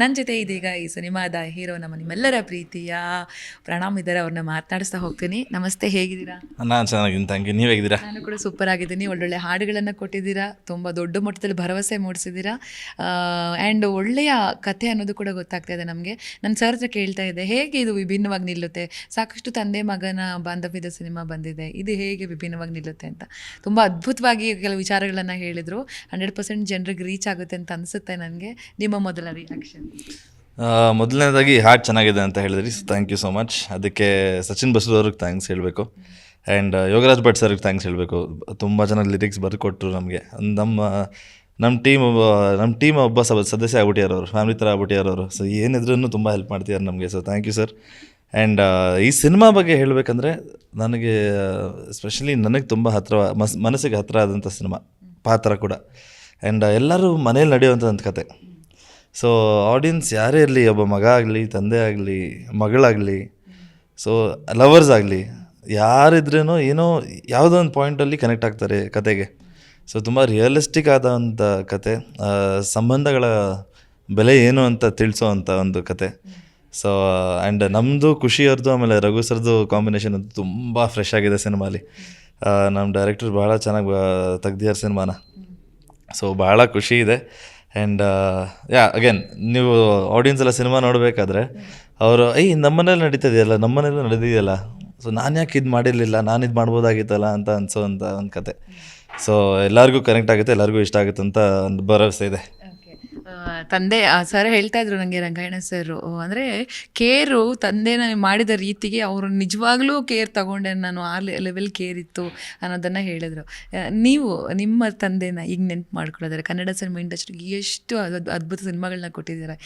ನನ್ನ ಜೊತೆ ಇದೀಗ ಈ ಸಿನಿಮಾದ ಹೀರೋ ನಮ್ಮ ನಿಮ್ಮೆಲ್ಲರ ಪ್ರೀತಿಯ ಪ್ರಣಾಮ್ ಇದ್ದಾರೆ ಅವ್ರನ್ನ ಮಾತನಾಡಿಸ್ತಾ ಹೋಗ್ತೀನಿ. ನಮಸ್ತೆ ಹೇಗಿದ್ದೀರಾ? ನಾನು ಚೆನ್ನಾಗಿದ್ದೀನಿ ಥ್ಯಾಂಕ್ ಯು ನೀವು ಹೇಗಿದ್ದೀರಾ? ನಾನು ಕೂಡ ಸೂಪರ್ ಆಗಿದ್ದೀನಿ. ಒಳ್ಳೊಳ್ಳೆ ಹಾಡುಗಳನ್ನು ಕೊಟ್ಟಿದ್ದೀರಾ ತುಂಬ ದೊಡ್ಡ ಮಟ್ಟದಲ್ಲಿ ಭರವಸೆ ಮೂಡಿಸಿದ್ದೀರಾ. ಆ್ಯಂಡ್ ಒಳ್ಳೆಯ ಕಥೆ ಅನ್ನೋದು ಕೂಡ ಗೊತ್ತಾಗ್ತಾ ಇದೆ ನಮಗೆ. ನನ್ನ ಸರ್ ಹತ್ರ ಕೇಳ್ತಾ ಇದೆ ಹೇಗೆ ಇದು ವಿಭಿನ್ನವಾಗಿ ನಿಲ್ಲುತ್ತೆ? ಸಾಕಷ್ಟು ತಂದೆ ಮಗನ ಬಾಂಧವ್ಯದ ಸಿನಿಮಾ ಬಂದಿದೆ ಇದು ಹೇಗೆ ವಿಭಿನ್ನವಾಗಿ ನಿಲ್ಲುತ್ತೆ ಅಂತ. ತುಂಬ ಅದ್ಭುತವಾಗಿ ಕೆಲವು ವಿಚಾರಗಳನ್ನು ಹೇಳಿದರು. ಹಂಡ್ರೆಡ್ ಪರ್ಸೆಂಟ್ ಜನರಿಗೆ ರೀಚ್ ಆಗುತ್ತೆ ಅಂತ ಅನಿಸುತ್ತೆ ನನಗೆ. ನಿಮ್ಮ ಮೊದಲ ರಿಯಾಕ್ಷನ್ ಮೊದಲನೇದಾಗಿ ಹಾಡು ಚೆನ್ನಾಗಿದೆ ಅಂತ ಹೇಳಿದ್ರಿ. ಥ್ಯಾಂಕ್ ಯು ಸೊ ಮಚ್ ಅದಕ್ಕೆ ಸಚಿನ್ ಬಸೂರ್ ಅವ್ರಿಗೆ ಥ್ಯಾಂಕ್ಸ್ ಹೇಳಬೇಕು ಆ್ಯಂಡ್ ಯೋಗರಾಜ್ ಭಟ್ ಸರ್ಗೆ ಥ್ಯಾಂಕ್ಸ್ ಹೇಳಬೇಕು. ತುಂಬ ಜನ ಲಿರಿಕ್ಸ್ ಬರ್ಕೊಟ್ರು ನಮಗೆ. ನಮ್ಮ ನಮ್ಮ ಟೀಮ್ ನಮ್ಮ ಟೀಮ್ ಒಬ್ಬ ಸದಸ್ಯ ಆಗ್ಬಿಟ್ಟಿದ್ದಾರೆ ಅವರು. ಫ್ಯಾಮಿಲಿ ಥರ ಆಗ್ಬಿಟ್ಟಿದ್ದಾರೆ ಅವರು. ಸೊ ಏನಿದ್ರೂ ತುಂಬ ಹೆಲ್ಪ್ ಮಾಡ್ತಿದ್ದಾರೆ ನಮಗೆ. So thank you sir and ಈ ಸಿನಿಮಾ ಬಗ್ಗೆ ಹೇಳಬೇಕಂದ್ರೆ ನನಗೆ ಸ್ಪೆಷಲಿ ನನಗೆ ತುಂಬ ಹತ್ತಿರ ಮಸ್, ಮನಸ್ಸಿಗೆ ಹತ್ತಿರ ಆದಂಥ ಸಿನಿಮಾ ಪಾತ್ರ ಕೂಡ. ಆ್ಯಂಡ್ ಎಲ್ಲರೂ ಮನೇಲಿ ನಡೆಯುವಂಥದ್ದು ಕತೆ. ಸೊ ಆಡಿಯನ್ಸ್ ಯಾರೇ ಇರಲಿ, ಒಬ್ಬ ಮಗ ಆಗಲಿ, ತಂದೆ ಆಗಲಿ, ಮಗಳಾಗಲಿ ಸೊ ಲವರ್ಸ್ ಆಗಲಿ ಯಾರಿದ್ರೂ ಏನೋ ಯಾವುದೋ ಒಂದು ಪಾಯಿಂಟಲ್ಲಿ ಕನೆಕ್ಟ್ ಆಗ್ತಾರೆ ಕತೆಗೆ. ಸೊ ತುಂಬ ರಿಯಲಿಸ್ಟಿಕ್ ಆದಂಥ ಕತೆ. ಸಂಬಂಧಗಳ ಬೆಲೆ ಏನು ಅಂತ ತಿಳಿಸೋ ಅಂಥ ಒಂದು ಕತೆ. ಸೊ ಆ್ಯಂಡ್ ನಮ್ಮದು ಖುಷಿಯವ್ರದ್ದು, ಆಮೇಲೆ ರಘು ಸರ್ದು ಕಾಂಬಿನೇಷನ್ ಅಂತೂ ತುಂಬ ಫ್ರೆಶ್ ಆಗಿದೆ ಸಿನಿಮಾಲಿ. ನಮ್ಮ ಡೈರೆಕ್ಟರ್ ಭಾಳ ಚೆನ್ನಾಗಿ ತೆಗ್ದಿದ್ದಾರೆ ಸಿನಿಮಾನ. ಸೊ ಭಾಳ ಖುಷಿ ಇದೆ. ಆ್ಯಂಡ್ ಯಾ ಅಗೇನ್ ನೀವು ಆಡಿಯನ್ಸ್ ಎಲ್ಲ ಸಿನಿಮಾ ನೋಡಬೇಕಾದ್ರೆ ಅವರು ಐ ನಮ್ಮನೇಲಿ ನಡೀತದೆಯಲ್ಲ, ನಮ್ಮನೇಲಿ ನಡೆದಿದೆಯಲ್ಲ. ಸೊ ನಾನು ಯಾಕೆ ಇದು ಮಾಡಿರಲಿಲ್ಲ? ನಾನು ಇದು ಮಾಡ್ಬೋದಾಗಿತ್ತಲ್ಲ ಅಂತ ಅನಿಸೋ ಅಂತ ಒಂದು ಕತೆ. ಸೊ ಎಲ್ಲರಿಗೂ ಕನೆಕ್ಟ್ ಆಗುತ್ತೆ, ಎಲ್ಲರಿಗೂ ಇಷ್ಟ ಆಗುತ್ತೆ ಅಂತ ಒಂದು ಭರವಸೆ ಇದೆ. ತಂದೆ ಸರ್ ಹೇಳ್ತಾ ಇದ್ರು ನನಗೆ ರಂಗಾಯಣ ಸರ್ ಅಂದರೆ ಕೇರು ತಂದೆನ ಮಾಡಿದ ರೀತಿಗೆ ಅವರು ನಿಜವಾಗ್ಲೂ ಕೇರ್ ತಗೊಂಡೆ ನಾನು ಆ ಲೆವೆಲ್ ಕೇರ್ ಇತ್ತು ಅನ್ನೋದನ್ನು ಹೇಳಿದರು. ನೀವು ನಿಮ್ಮ ತಂದೆನ ಈಗ ನೆನ್ಪು ಮಾಡ್ಕೊಳ್ಳೋದಾರೆ ಕನ್ನಡ ಸಿನಿಮಾ ಇಂಡಸ್ಟ್ರಿಗೆ ಎಷ್ಟು ಅದ್- ಅದ್ಭುತ ಸಿನಿಮಾಗಳನ್ನ ಕೊಟ್ಟಿದ್ದಾರೆ?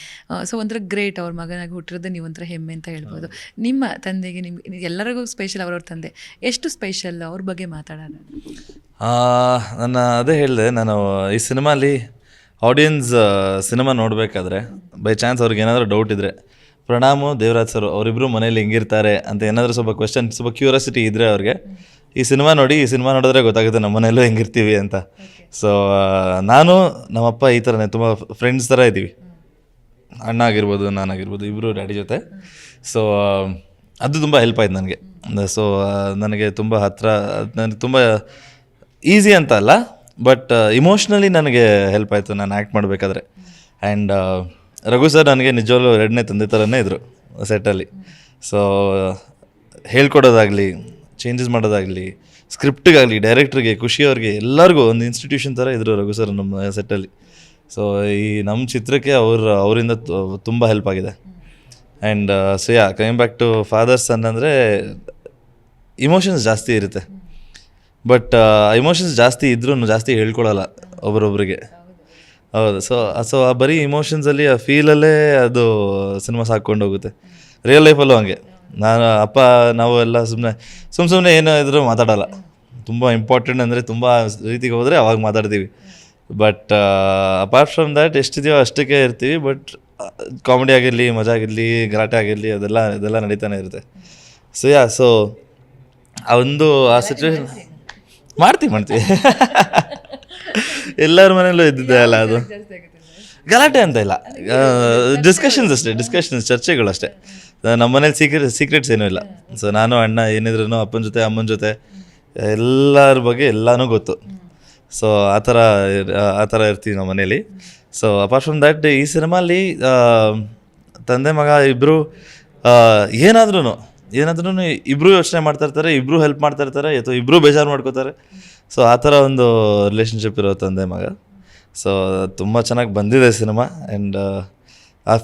ಸೊ ಒಂಥರ ಗ್ರೇಟ್ ಅವ್ರ ಮಗನಾಗಿ ಹುಟ್ಟಿರೋದು ನೀವು ಒಂಥರ ಹೆಮ್ಮೆ ಅಂತ ಹೇಳ್ಬೋದು. ನಿಮ್ಮ ತಂದೆಗೆ ನಿಮ್ಗೆ ಎಲ್ಲರಿಗೂ ಸ್ಪೆಷಲ್ ಅವ್ರವ್ರ ತಂದೆ. ಎಷ್ಟು ಸ್ಪೆಷಲ್ ಅವ್ರ ಬಗ್ಗೆ ಮಾತಾಡೋಣ? ನಾನು ನನ್ನ ಅದೇ ಹೇಳಿದೆ ನಾನು ಈ ಸಿನಿಮಾಲಿ ಆಡಿಯನ್ಸ್ ಸಿನಿಮಾ ನೋಡಬೇಕಾದ್ರೆ ಬೈ ಚಾನ್ಸ್ ಅವ್ರಿಗೆ ಏನಾದರೂ ಡೌಟ್ ಇದ್ದರೆ ಪ್ರಣಾಮು ದೇವರಾಜ್ ಸರ್ ಅವರಿಬ್ಬರು ಮನೇಲಿ ಹೆಂಗಿರ್ತಾರೆ ಅಂತ ಏನಾದರೂ ಸ್ವಲ್ಪ ಕ್ವೆಶನ್ ಸ್ವಲ್ಪ ಕ್ಯೂರಿಯಾಸಿಟಿ ಇದ್ದರೆ ಅವ್ರಿಗೆ, ಈ ಸಿನಿಮಾ ನೋಡಿ, ಈ ಸಿನಿಮಾ ನೋಡಿದ್ರೆ ಗೊತ್ತಾಗುತ್ತೆ ನಮ್ಮ ಮನೆಯಲ್ಲೂ ಹೆಂಗಿರ್ತೀವಿ ಅಂತ. ಸೊ ನಾನು, ನಮ್ಮಪ್ಪ ಈ ಥರನೇ ತುಂಬ ಫ್ರೆಂಡ್ಸ್ ಥರ ಇದ್ದೀವಿ. ಅಣ್ಣ ಆಗಿರ್ಬೋದು ನಾನಾಗಿರ್ಬೋದು ಇಬ್ಬರು ಡ್ಯಾಡಿ ಜೊತೆ. ಸೊ ಅದು ತುಂಬ ಹೆಲ್ಪ್ ಆಯ್ತು ನನಗೆ. ಸೊ ನನಗೆ ತುಂಬ ಹತ್ತಿರ ನನಗೆ ತುಂಬ ಈಸಿ ಅಂತ ಅಲ್ಲ ಬಟ್ ಇಮೋಷ್ನಲಿ ನನಗೆ ಹೆಲ್ಪ್ ಆಯಿತು. ನಾನು ಆ್ಯಕ್ಟ್ ಮಾಡಬೇಕಾದ್ರೆ. ಆ್ಯಂಡ್ ರಘು ಸರ್ ನನಗೆ ನಿಜವಾಗ್ಲೂ ಎರಡನೇ ತಂದೆ ಥರನೇ ಇದ್ದರು ಸೆಟ್ಟಲ್ಲಿ ಸೊ ಹೇಳ್ಕೊಡೋದಾಗಲಿ ಚೇಂಜಸ್ ಮಾಡೋದಾಗಲಿ ಸ್ಕ್ರಿಪ್ಟಿಗಾಗಲಿ ಡೈರೆಕ್ಟ್ರಿಗೆ ಖುಷಿಯವ್ರಿಗೆ ಎಲ್ಲರಿಗೂ ಒಂದು ಇನ್ಸ್ಟಿಟ್ಯೂಷನ್ ಥರ ಇದ್ದರು ರಘು ಸರ್ ನಮ್ಮ ಸೆಟ್ಟಲ್ಲಿ ಸೊ ಈ ನಮ್ಮ ಚಿತ್ರಕ್ಕೆ ಅವ್ರ, ಅವರಿಂದ ತುಂಬ ಹೆಲ್ಪ್ ಆಗಿದೆ. And so yeah coming back to fathers ಅಂದರೆ ಇಮೋಷನ್ಸ್ ಜಾಸ್ತಿ ಇರುತ್ತೆ. ಬಟ್ ಇಮೋಷನ್ಸ್ ಜಾಸ್ತಿ ಇದ್ರೂ ಜಾಸ್ತಿ ಹೇಳ್ಕೊಳಲ್ಲ ಒಬ್ರೊಬ್ರಿಗೆ. ಹೌದು. ಸೊ ಸೊ ಆ ಬರೀ ಇಮೋಷನ್ಸಲ್ಲಿ ಆ ಫೀಲಲ್ಲೇ ಅದು ಸಿನಿಮಾ ಸಾಕೊಂಡು ಹೋಗುತ್ತೆ. ರಿಯಲ್ ಲೈಫಲ್ಲೂ ಹಂಗೆ. ನಾನು, ಅಪ್ಪ, ನಾವು ಎಲ್ಲ ಸುಮ್ಮನೆ ಸುಮ್ಮ ಸುಮ್ಮನೆ ಏನೋ ಇದ್ರೂ ಮಾತಾಡಲ್ಲ. ತುಂಬ ಇಂಪಾರ್ಟೆಂಟ್ ಅಂದರೆ ತುಂಬ ರೀತಿಗೆ ಹೋದರೆ ಅವಾಗ ಮಾತಾಡ್ತೀವಿ. ಬಟ್ ಅಪಾರ್ಟ್ ಫ್ರಮ್ ದ್ಯಾಟ್ ಎಷ್ಟಿದೆಯೋ ಅಷ್ಟಕ್ಕೆ ಇರ್ತೀವಿ. ಬಟ್ ಕಾಮಿಡಿ ಆಗಿರಲಿ, ಮಜಾ ಆಗಿರಲಿ, ಗಲಾಟೆ ಆಗಿರಲಿ, ಅದೆಲ್ಲ ಅದೆಲ್ಲ ನಡೀತಾನೆ ಇರುತ್ತೆ. ಸೊ ಯಾ ಸೊ ಆ ಒಂದು, ಆ ಸಿಚುವೇಶನ್ ಮಾಡ್ತೀವಿ ಮಾಡ್ತೀವಿ. ಎಲ್ಲರ ಮನೇಲೂ ಇದ್ದಿದ್ದೆ ಅಲ್ಲ ಅದು. ಗಲಾಟೆ ಅಂತ ಇಲ್ಲ. ಡಿಸ್ಕಷನ್ಸ್ ಅಷ್ಟೇ ಡಿಸ್ಕಷನ್ಸ್ ಚರ್ಚೆಗಳು ಅಷ್ಟೇ. ನಮ್ಮ ಮನೇಲಿ ಸೀಕ್ರೆಟ್ ಸೀಕ್ರೆಟ್ಸ್ ಏನೂ ಇಲ್ಲ. ಸೊ ನಾನು ಅಣ್ಣ ಏನಿದ್ರು ಅಪ್ಪನ ಜೊತೆ ಅಮ್ಮನ ಜೊತೆ ಎಲ್ಲರ ಬಗ್ಗೆ ಎಲ್ಲನೂ ಗೊತ್ತು. ಸೊ ಆ ಥರ ಆ ಥರ ಇರ್ತೀವಿ ನಮ್ಮ ಮನೇಲಿ. ಸೊ ಅಪಾರ್ಟ್ ಫ್ರಮ್ ದ್ಯಾಟ್ ಈ ಸಿನಿಮಾಲಿ ತಂದೆ ಮಗ ಇಬ್ಬರು ಏನಾದ್ರೂ ಏನಾದ್ರೂ ಇಬ್ರು ಯೋಚನೆ ಮಾಡ್ತಾ ಇರ್ತಾರೆ ಇಬ್ಬರು ಹೆಲ್ಪ್ ಮಾಡ್ತಾ ಇರ್ತಾರೆ, ಅಥವಾ ಇಬ್ರು ಬೇಜಾರು ಮಾಡ್ಕೋತಾರೆ. ಸೊ ಆ ಥರ ಒಂದು ರಿಲೇಷನ್ಶಿಪ್ ಇರೋ ತಂದೆ ಮಗ. ಸೊ ತುಂಬ ಚೆನ್ನಾಗಿ ಬಂದಿದೆ ಸಿನಿಮಾ ಆ್ಯಂಡ್ ಆ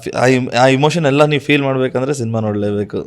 ಆ ಇಮೋಷನ್ ಎಲ್ಲ ನೀವು ಫೀಲ್ ಮಾಡಬೇಕಂದ್ರೆ ಸಿನಿಮಾ ನೋಡಲೇಬೇಕು.